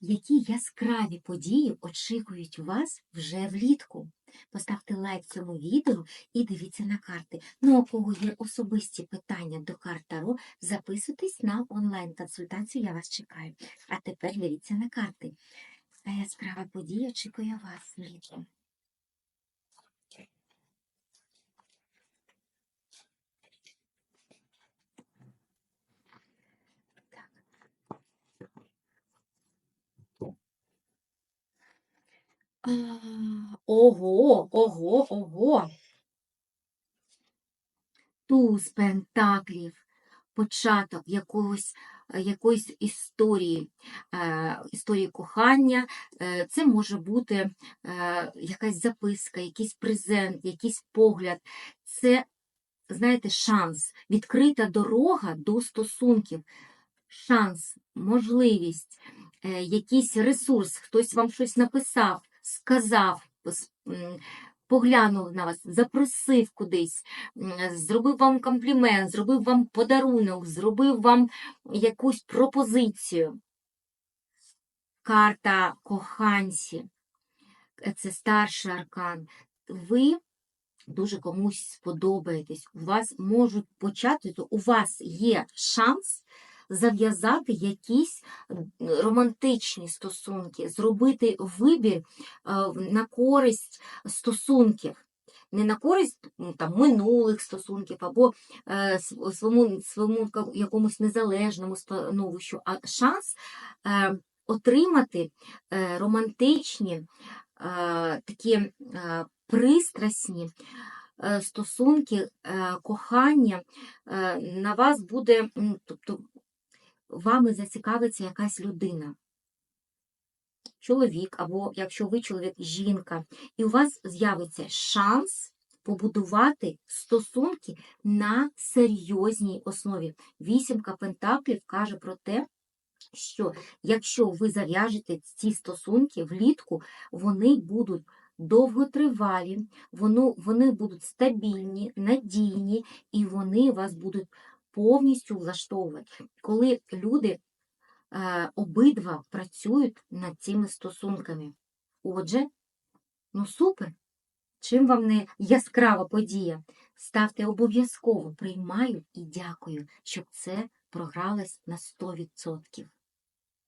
Які яскраві події очікують вас вже влітку? Поставте лайк цьому відео і дивіться на карти. Ну, у кого є особисті питання до карт Таро, записуйтесь на онлайн-консультацію, я вас чекаю. А тепер дивіться на карти. Та яскрава подія очікує вас влітку? Ого, ого, ого. Туз пентаклів, початок якогось, е, якоїсь історії, е, історії кохання. Е, Це може бути якась записка, якийсь презент, якийсь погляд. Це, знаєте, шанс, відкрита дорога до стосунків, шанс, можливість, якийсь ресурс, хтось вам щось написав, сказав, поглянув на вас, запросив кудись, зробив вам комплімент, зробив вам подарунок, зробив вам якусь пропозицію. Карта коханці. Це старший аркан. Ви дуже комусь сподобаєтесь. У вас можуть почати, то у вас є шанс зав'язати якісь романтичні стосунки, зробити вибір е, на користь стосунків. Не на користь там, минулих стосунків або е, своєму, своєму якомусь незалежному становищу, а шанс е, отримати е, романтичні, е, такі е, пристрасні е, стосунки, е, кохання е, на вас буде, тобто вами зацікавиться якась людина. Чоловік, або якщо ви чоловік, жінка, і у вас з'явиться шанс побудувати стосунки на серйозній основі. Вісімка пентаклів каже про те, що якщо ви зав'яжете ці стосунки влітку, вони будуть довготривалі, вони будуть стабільні, надійні, і вони вас будуть повністю влаштовувати. Коли люди е, обидва працюють над цими стосунками. Отже, ну супер! Чим вам не яскрава подія? Ставте обов'язково приймаю і дякую, щоб це програлось на 100%.